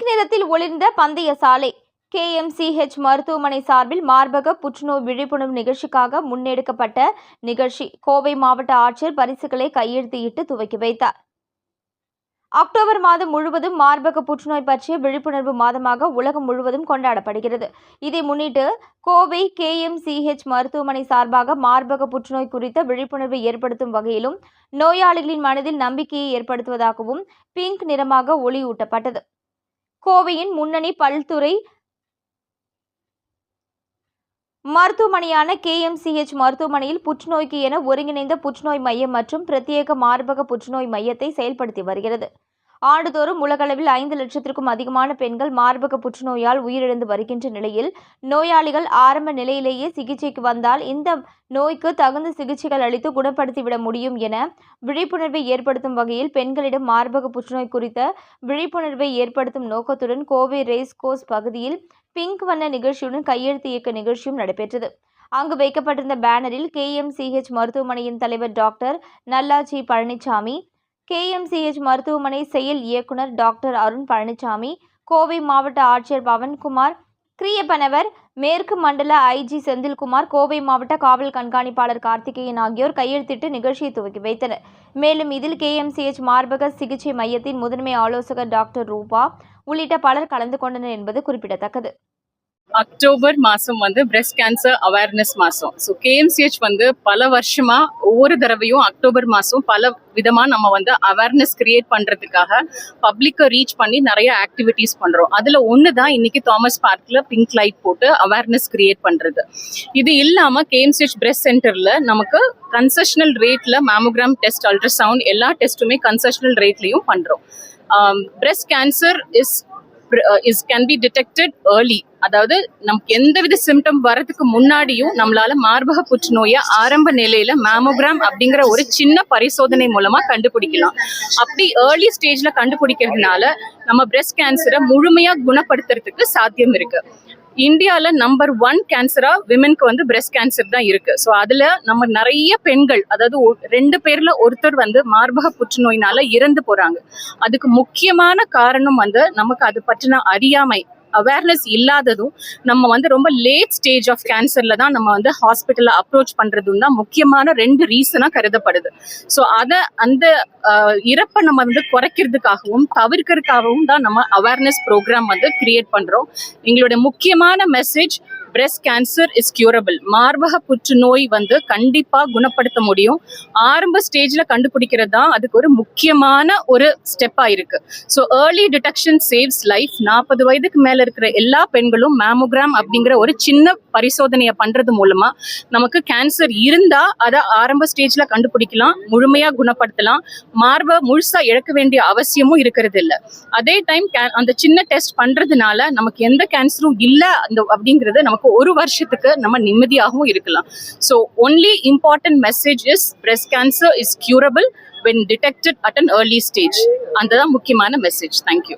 Pink நிறத்தில் ஒளிர்ந்த பந்தய சாலை. கேஎம்சிஹெச் மருத்துவமனை சார்பில் மார்பக புற்றுநோய் விழிப்புணர்வு நிகழ்ச்சிக்காக முன்னெடுக்கப்பட்ட நிகழ்ச்சி. கோவை மாவட்ட ஆட்சியர் பரிசுகளை கையெழுத்திட்டு துவக்கி வைத்தார். அக்டோபர் மாதம் முழுவதும் மார்பக புற்றுநோய் பற்றிய விழிப்புணர்வு மாதமாக உலகம் முழுவதும் கொண்டாடப்படுகிறது. இதை முன்னிட்டு கோவை கேஎம்சிஹெச் மருத்துவமனை சார்பாக மார்பக புற்றுநோய் குறித்த விழிப்புணர்வை ஏற்படுத்தும் வகையிலும் நோயாளிகளின் மனதில் நம்பிக்கையை ஏற்படுத்துவதாகவும் பிங்க் நிறமாக ஒளியூட்டப்பட்டது. கோவையின் முன்னணி பல்துறை மருத்துவமனையான கேஎம்சிஹெச் மருத்துவமனையில் புற்றுநோய்க்கு என ஒருங்கிணைந்த புற்றுநோய் மையம் மற்றும் பிரத்யேக மார்பக புற்றுநோய் மையத்தை செயல்படுத்தி வருகிறது. ஆண்டுதோறும் உலகளவில் ஐந்து லட்சத்திற்கும் அதிகமான பெண்கள் மார்பக புற்றுநோயால் உயிரிழந்து வருகின்ற நிலையில் நோயாளிகள் ஆரம்ப நிலையிலேயே சிகிச்சைக்கு வந்தால் இந்த நோய்க்கு தகுந்த சிகிச்சைகள் அளித்து குணப்படுத்திவிட முடியும் என விழிப்புணர்வை ஏற்படுத்தும் வகையில் பெண்களிடம் மார்பக புற்றுநோய் குறித்த விழிப்புணர்வை ஏற்படுத்தும் நோக்கத்துடன் கோவை ரேஸ் கோஸ் பகுதியில் பிங்க் வண்ண நிகழ்ச்சியுடன் கையெழுத்து இயக்க நிகழ்ச்சியும் நடைபெற்றது. அங்கு வைக்கப்பட்டிருந்த பேனரில் கேஎம்சிஹெச் மருத்துவமனையின் தலைவர் டாக்டர் நல்லாச்சி பழனிசாமி கேஎம்சிஹெச் மருத்துவமனை செயல் இயக்குனர் டாக்டர் அருண் பழனிசாமி கோவை மாவட்ட ஆட்சியர் பவன்குமார் கிரியப்பனவர் மேற்கு மண்டல ஐஜி செந்தில்குமார் கோவை மாவட்ட காவல் கண்காணிப்பாளர் கார்த்திகேயன் ஆகியோர் கையெழுத்திட்டு நிகழ்ச்சியை துவக்கி வைத்தனர். மேலும் இதில் கேஎம்சிஹெச் மார்பக சிகிச்சை மையத்தின் முதன்மை ஆலோசகர் டாக்டர் ரூபா உள்ளிட்ட பலர் கலந்து கொண்டனர் என்பது குறிப்பிடத்தக்கது. அக்டோபர் மாதம் வந்து பிரஸ்ட் கேன்சர் அவேர்னஸ் மாதம் ஸோ கேஎம்சிஹெச் வந்து பல வருஷமாக ஒவ்வொரு தடவையும் அக்டோபர் மாதம் பல விதமாக நம்ம வந்து அவேர்னஸ் கிரியேட் பண்ணுறதுக்காக பப்ளிக்கை ரீச் பண்ணி நிறைய ஆக்டிவிட்டீஸ் பண்ணுறோம் அதில் ஒன்று தான் இன்னைக்கு தாமஸ் பார்க்கில் பிங்க் லைட் போட்டு அவேர்னஸ் கிரியேட் பண்ணுறது இது இல்லாமல் கேஎம்சிஹெச் பிரஸ்ட் சென்டரில் நமக்கு கன்செஷனல் ரேட்டில் மேமோகிராம் டெஸ்ட் அல்ட்ராசவுண்ட் எல்லா டெஸ்ட்டுமே கன்செஷனல் ரேட்லேயும் பண்ணுறோம் breast cancer is is can be detected early அதாவது நமக்கு எந்தவித சிம்டம் வரதுக்கு முன்னாடியும் நம்மளால மார்பக புற்றுநோயை ஆரம்ப நிலையில மேமோகிராம் அப்படிங்கிற ஒரு சின்ன பரிசோதனை மூலமா கண்டுபிடிக்கலாம். அப்படி ஏர்லி ஸ்டேஜ்ல கண்டுபிடிக்கிறதுனால நம்ம பிரஸ்ட் கேன்சரை முழுமையா குணப்படுத்துறதுக்கு சாத்தியம் இருக்கு. இந்தியாவில் நம்பர் ஒன் கேன்சராக விமென்க்கு வந்து பிரஸ்ட் கேன்சர் தான் இருக்கு. ஸோ அதில் நம்ம நிறைய பெண்கள் அதாவது ஒ- ரெண்டு பேரில் ஒருத்தர் வந்து மார்பக புற்றுநோயினால இறந்து போகிறாங்க அதுக்கு முக்கியமான காரணம் வந்து நமக்கு அது பற்றின அறியாமை அவேர்னஸ் இல்லாததும் நம்ம வந்து ரொம்ப லேட் ஸ்டேஜ் ஆஃப் கேன்சர்ல தான் நம்ம வந்து ஹாஸ்பிட்டலில் அப்ரோச் பண்ணுறதும் தான் முக்கியமான ரெண்டு ரீசனாக கருதப்படுது. ஸோ அதை அந்த இறப்பை நம்ம வந்து குறைக்கிறதுக்காகவும் தவிர்க்கிறதுக்காகவும் தான் நம்ம அவேர்னஸ் ப்ரோக்ராம் வந்து கிரியேட் பண்ணுறோம் எங்களுடைய முக்கியமான message breast cancer is curable மார்பக புற்றுநோய் வந்து கண்டிப்பாக குணப்படுத்த முடியும். ஆரம்ப ஸ்டேஜில் கண்டுபிடிக்கிறது தான் அதுக்கு ஒரு முக்கியமான ஒரு ஸ்டெப்பாக இருக்கு. So early detection saves life நாற்பது வயதுக்கு மேலே இருக்கிற எல்லா பெண்களும் மேமோகிராம் அப்படிங்கிற ஒரு சின்ன பரிசோதனையை பண்ணுறது மூலமாக நமக்கு கேன்சர் இருந்தால் அதை ஆரம்ப ஸ்டேஜில் கண்டுபிடிக்கலாம் முழுமையாக குணப்படுத்தலாம். மார்பை முழுசாக இழக்க வேண்டிய அவசியமும் இருக்கிறது இல்லை. அதே டைம் அந்த சின்ன டெஸ்ட் பண்ணுறதுனால நமக்கு எந்த கேன்சரும் இல்லை அந்த அப்படிங்கிறது நமக்கு ஒரு வருஷத்துக்கு நம்ம நிம்மதியாகவும் இருக்கலாம். So only important message is breast cancer is curable when detected at an early stage அந்த தான் முக்கியமான மெசேஜ் தேங்க்யூ